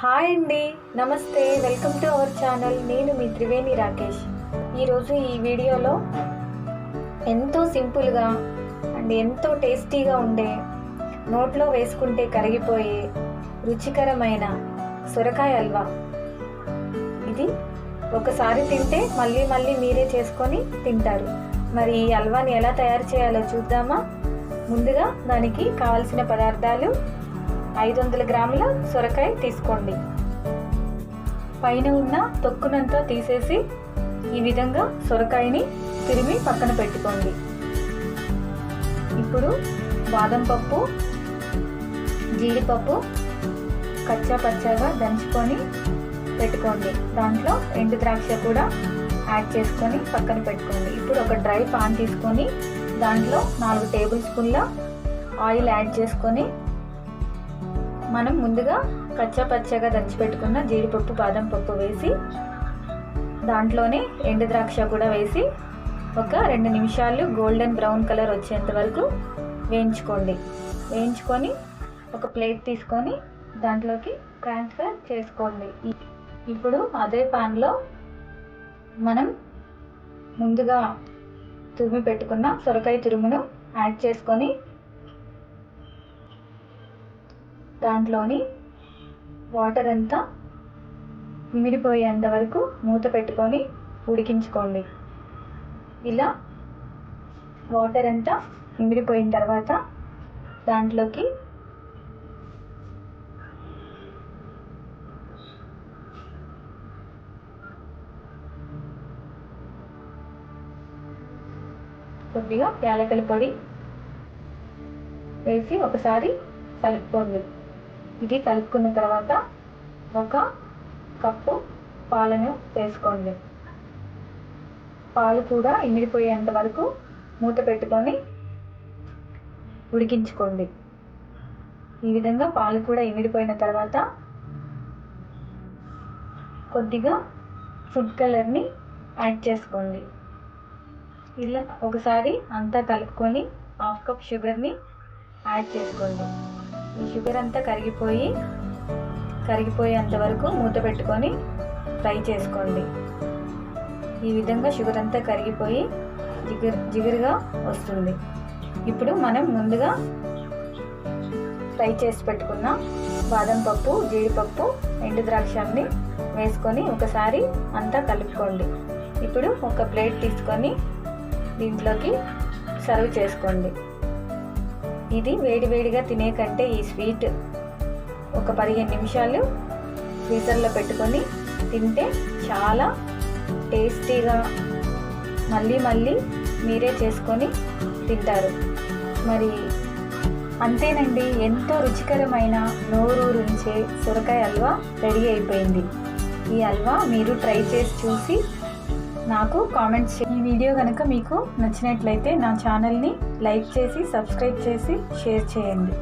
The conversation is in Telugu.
హాయ్ అండి. నమస్తే. Welcome to our channel. నేను మీ త్రివేణి రాకేష్. ఈరోజు ఈ వీడియోలో ఎంతో సింపుల్గా అండ్ ఎంతో టేస్టీగా ఉండే నోట్లో వేసుకుంటే కరిగిపోయే రుచికరమైన సొరకాయ హల్వా ఇది ఒకసారి తింటే మళ్ళీ మళ్ళీ మీరే చేసుకొని తింటారు. మరి ఈ హల్వాని ఎలా తయారు చేయాలో చూద్దామా? ముందుగా దానికి కావలసిన పదార్థాలు ఐదు వందల గ్రాముల సొరకాయ తీసుకోండి. పైన ఉన్న తొక్కునంతా తీసేసి ఈ విధంగా సొరకాయని తిరిగి పక్కన పెట్టుకోండి. ఇప్పుడు బాదం పప్పు జీడిపప్పు కచ్చా పచ్చాగా దంచుకొని పెట్టుకోండి. దాంట్లో ఎండు ద్రాక్ష కూడా యాడ్ చేసుకొని పక్కన పెట్టుకోండి. ఇప్పుడు ఒక డ్రై పాన్ తీసుకొని దాంట్లో నాలుగు టేబుల్ స్పూన్ల ఆయిల్ యాడ్ చేసుకొని మనం ముందుగా కచ్చా పచ్చగా దంచిపెట్టుకున్న జీడిపప్పు బాదం పప్పు వేసి దాంట్లోనే ఎండు ద్రాక్ష కూడా వేసి ఒక రెండు నిమిషాలు గోల్డెన్ బ్రౌన్ కలర్ వచ్చేంత వరకు వేయించుకోండి. వేయించుకొని ఒక ప్లేట్ తీసుకొని దాంట్లోకి ట్రాన్స్ఫర్ చేసుకోండి. ఇప్పుడు అదే పాన్లో మనం ముందుగా తురిమి పెట్టుకున్న సొరకాయ తురుమును యాడ్ చేసుకొని దాంట్లోని వాటర్ అంతా ఇమిడిపోయేంత వరకు మూత పెట్టుకొని ఉడికించుకోండి. ఇలా వాటర్ అంతా ఇమిడిపోయిన తర్వాత దాంట్లోకి కొద్దిగా యాలకల పొడి వేసి ఒకసారి కలుపుకోండి. ఇది కలుపుకున్న తర్వాత ఒక కప్పు పాలను వేసుకోండి. పాలు కూడా ఇమిడిపోయేంత వరకు మూత పెట్టుకొని ఉడికించుకోండి. ఈ విధంగా పాలు కూడా ఇమిడిపోయిన తర్వాత కొద్దిగా ఫుడ్ కలర్ని యాడ్ చేసుకోండి. ఇలా ఒకసారి అంతా కలుపుకొని హాఫ్ కప్ షుగర్ని యాడ్ చేసుకోండి. షుగర్ అంతా కరిగిపోయి కరిగిపోయేంత వరకు మూత పెట్టుకొని ఫ్రై చేసుకోండి. ఈ విధంగా షుగర్ అంతా కరిగిపోయి జిగురు జిగురుగా వస్తుంది. ఇప్పుడు మనం ముందుగా ఫ్రై చేసి పెట్టుకున్న బాదం పప్పు జీడిపప్పు ఎండు ద్రాక్షాన్ని వేసుకొని ఒకసారి అంతా కలుపుకోండి. ఇప్పుడు ఒక ప్లేట్ తీసుకొని దీంట్లోకి సర్వ్ చేసుకోండి. ఇది వేడివేడిగా తినే కంటే ఈ స్వీట్ ఒక పదిహేను నిమిషాలు ఫ్రీజర్లో పెట్టుకొని తింటే చాలా టేస్టీగా మళ్ళీ మళ్ళీ మీరే చేసుకొని తింటారు. మరి అంతేనండి ఎంతో రుచికరమైన నోరూరుంచే సొరకాయ హల్వా రెడీ అయిపోయింది. ఈ హల్వా మీరు ట్రై చేసి చూసి నాకు కామెంట్స్ ఈ వీడియో కనుక మీకు నచ్చినట్లయితే నా ఛానల్ని లైక్ చేసి సబ్స్క్రైబ్ చేసి షేర్ చేయండి.